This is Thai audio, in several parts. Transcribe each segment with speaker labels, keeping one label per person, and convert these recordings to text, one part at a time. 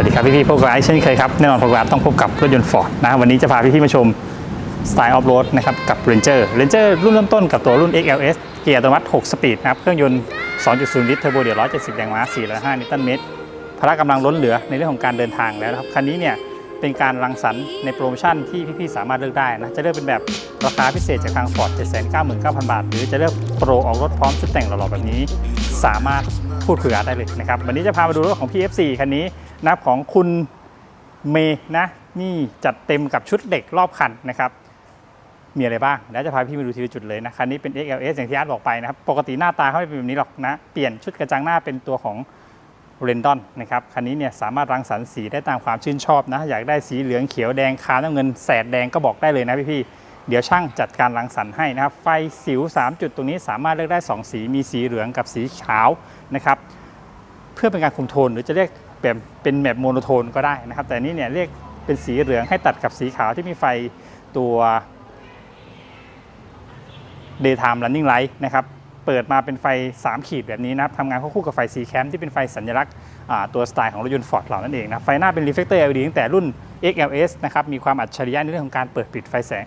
Speaker 1: วัสดีครับพี่พี่ๆพบกับไอซ์เช่นเคยครับแน่นอนพบกับต้องพบกับรถยนต์ฟอร์ดนะวันนี้จะพาพี่พี่ๆมาชมสไตล์ออฟโรดนะครับกับ Ranger Ranger รุ่นเริ่มต้นกับตัวรุ่น XLS เกียร์อัตโนมัติ 6 สปีดนะครับเครื่องยนต์ 2.0 ลิตรเทอร์โบเดียว170 แรงม้า 405 นิวตันเมตรพละกำลังล้นเหลือในเรื่องของการเดินทางแล้วนะครับคันนี้เนี่ยเป็นการรังสรรค์ในโปรโมชั่นที่พี่ๆสามารถเลือกได้นะจะเลือกเป็นแบบราคาพิเศษจากทาง Ford 799,000 บาท หรือจะเลือกโปรออกรถพร้อมชุดแต่งหล่อๆแบบนี้ สามารถพูดคุยกันได้เลยนะครับวันนี้จะพามาดูรถของ PF4 คันนี้ นับของคุณเมย์นะนี่จัดเต็มกับชุดเหล็กรอบคันนะครับมีอะไรบ้างเดี๋ยวจะพาพี่มาดูทีละจุดเลยนะคันนี้เป็น XLS อย่างที่อาร์ตบอกไปนะครับปกติหน้าตาเขาไม่เป็นแบบนี้หรอกนะเปลี่ยนชุดกระจังหน้าเป็นตัวของเรนดอนนะครับคันนี้เนี่ยสามารถรังสรรค์สีได้ตามความชื่นชอบนะอยากได้สีเหลืองเขียวแดงคาน้ำเงินแสดแดงก็บอกได้เลยนะพี่ๆเดี๋ยวช่างจัดการรังสรรค์ให้นะครับไฟสิว 3 จุดตรงนี้สามารถเลือกได้ 2 สีมีสีเหลืองกับสีขาวนะครับเพื่อเป็นการคุมโทนหรือจะเรียก แบบเป็นแบบโมโนโทนก็ได้นะครับ แต่นี่เนี่ยเรียกเป็นสีเหลืองให้ตัดกับสีขาวที่มีไฟตัว daytime running light นะครับ เปิดมาเป็นไฟ 3 ขีดแบบนี้นะครับทำงานควบคู่กับไฟ C cam ที่เป็นไฟสัญลักษณ์ตัวสไตล์ของรถยนต์ Ford เรานั่นเองนะไฟหน้าเป็น reflector LED ตั้งแต่รุ่น XLS นะครับ มีความอัจฉริยะในเรื่องของการเปิดปิดไฟแสง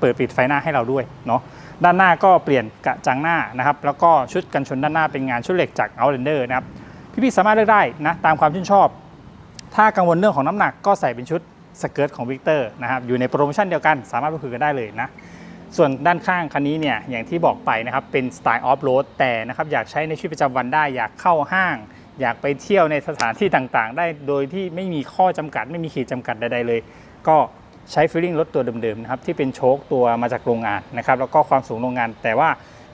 Speaker 1: เปิดปิดไฟหน้าให้เราด้วยเนาะด้านหน้าก็เปลี่ยนกระจังหน้านะครับ แล้วก็ชุดกันชนด้านหน้าเป็นงานชุดเหล็กจาก Outlander นะครับ พี่ๆสามารถเลือกได้นะตามความชื่นชอบ ถ้ากังวลเรื่องของน้ำหนักก็ใส่เป็นชุดสเกิร์ตของวิกเตอร์นะครับอยู่ในโปรโมชั่นเดียวกันสามารถไปคุยกันได้เลยนะส่วนด้านข้างคันนี้เนี่ยอย่างที่บอกไปนะครับเป็นสไตล์ออฟโรดแต่นะครับอยากใช้ในชีวิตประจำวันได้ อยากเข้าห้าง อยากไปเที่ยวในสถานที่ต่างๆ ได้โดยที่ไม่มีข้อจำกัด ไม่มีขีดจำกัดใดๆเลย ก็ใช้ฟิลลิ่งรถตัวเดิมๆนะครับที่เป็นโชคตัวมาจากโรงงานนะครับแล้วก็ความสูงโรงงาน แต่ว่า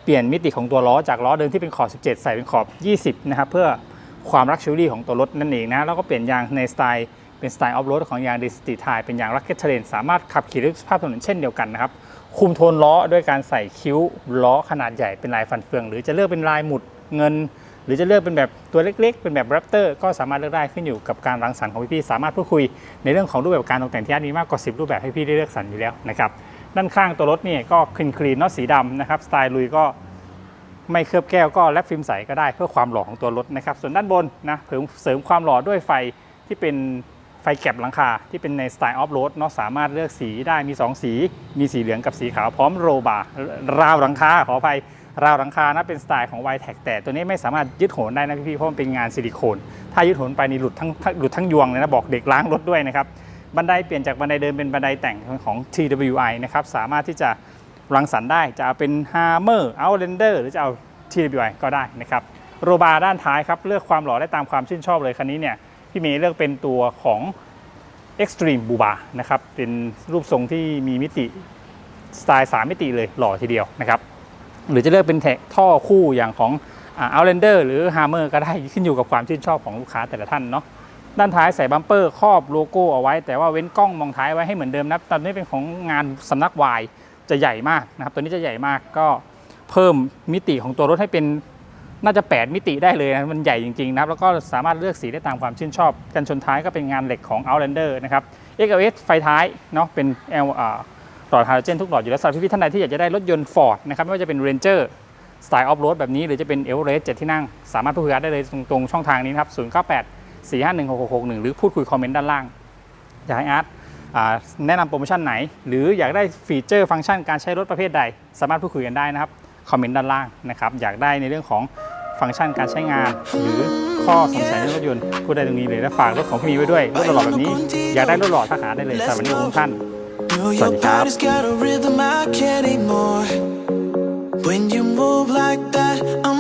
Speaker 1: เปลี่ยนมิติของตัวล้อจากล้อเดิมที่เป็นขอบ 17 ใส่เป็นขอบ 20 นะครับเพื่อ ความรักชิวรี่ของตัวรถนั่นเองนะ แล้วก็เปลี่ยนยางในสไตล์เป็นสไตล์ออฟโรดของยางดิสติทายเป็นยางรักเก็ตเทรนสามารถขับขี่ด้วยสภาพถนนเช่นเดียวกันนะครับ คุมโทนล้อด้วยการใส่คิ้วล้อขนาดใหญ่เป็นลายฟันเฟือง หรือจะเลือกเป็นลายหมุดเงิน หรือจะเลือกเป็นแบบตัวเล็ก ๆ เป็นแบบแรปเตอร์ก็สามารถเลือกได้ขึ้นอยู่กับการรังสรรค์ของพี่ๆสามารถพูดคุยในเรื่องของรูปแบบการตกแต่งที่อาร์ตมีมากกว่า 10 รูปแบบให้พี่ได้เลือกสรรอยู่แล้วนะครับด้านข้างตัวรถนี่ก็คลีนคลีนเนาะสีดำนะครับสไตล์ลุยก็ ไม่เคลือบแก้วก็แลบฟิล์มใสก็ได้เพื่อความหล่อของตัวรถนะครับ ส่วนด้านบนนะเสริมความหล่อด้วยไฟที่เป็นไฟแก็บหลังคาที่เป็นในสไตล์ออฟโรดเนาะสามารถเลือกสีได้มี 2 สี มีสีเหลืองกับสีขาวพร้อมโรบาร์ราวหลังคาขออภัยราวหลังคานะเป็นสไตล์ของ y t e c แต่ตัวนี้ไม่สามารถยึดโหนได้นะพี่ๆเพราะมันเป็นงานซิลิโคน ถ้ายึดโหนไปนี่หลุดทั้งหลุดทั้งยวงเลยนะบอกเด็กล้างรถด้วยนะครับบันไดเปลี่ยนจากบันไดเดินเป็นบันไดแต่งของ TWI นะครับสามารถที่จะ รังสรรค์ได้จะเอาเป็น Hammer Outlander หรือจะเอา TWI ก็ได้นะครับโรบาร์ด้านท้ายครับ เลือกความหล่อได้ตามความชื่นชอบเลยคันนี้เนี่ยพี่เมย์เลือกเป็นตัวของ Extreme b u b a นะครับเป็นรูปทรงที่มีมิติสไตล์3มิติเลยหล่อทีเดียวนะครับหรือจะเลือกเป็นแท็กท่อคู่อย่างของอ่า Outlander หรือ Hammer ก็ได้ขึ้นอยู่กับความชื่นชอบของลูกค้าแต่ละท่านเนาะด้านท้ายใส่บัมเปอร์ครอบโลโก้เอาไว้ แต่ว่าเว้นกล้องมองท้ายไว้ให้เหมือนเดิมนะตอนนี้เป็นของงานสำนักวาย จะใหญ่มากนะครับ ตัวนี้จะใหญ่มากก็เพิ่มมิติของตัวรถให้เป็นน่าจะ 8 มิติได้เลยนะมันใหญ่จริงๆนะครับ แล้วก็สามารถเลือกสีได้ตามความชื่นชอบ กันชนท้ายก็เป็นงานเหล็กของ Outlander นะครับ XLS ไฟท้ายเนาะเป็น L อ่าหลอดไฮาโลเจนทุกหลอดอยู่แล้วสำหรับพี่ๆท่านใดที่อยากจะได้รถยนต์ Ford นะครับไม่ว่าจะเป็น Ranger สไตล์ออฟโรดแบบนี้หรือจะเป็น e v e r e s t 7ที่นั่ง สามารถพูดคุยกันได้เลยตรงช่องทางนี้นะครับ 098 451 6661 หรือพูดคุยคอมเมนต์ด้านล่าง อยากให้อาร์ต แนะนำโปรโมชั่นไหน หรืออยากได้ฟีเจอร์ฟังก์ชันการใช้รถประเภทใด สามารถพูดคุยกันได้นะครับคอมเมนต์ด้านล่างนะครับอยากได้ในเรื่องของฟังก์ชันการใช้งาน หรือข้อสงสัยในรถยนต์พูดได้ตรงนี้เลยและฝากรถของพี่มีไว้ด้วยรถหล่อๆแบบนี้ อยากได้รถหล่อทักหาได้เลยสำหรับวันนี้ขอบคุณท่าน
Speaker 2: Know your body's got a rhythm I can't ignore. When you move like that, I'm.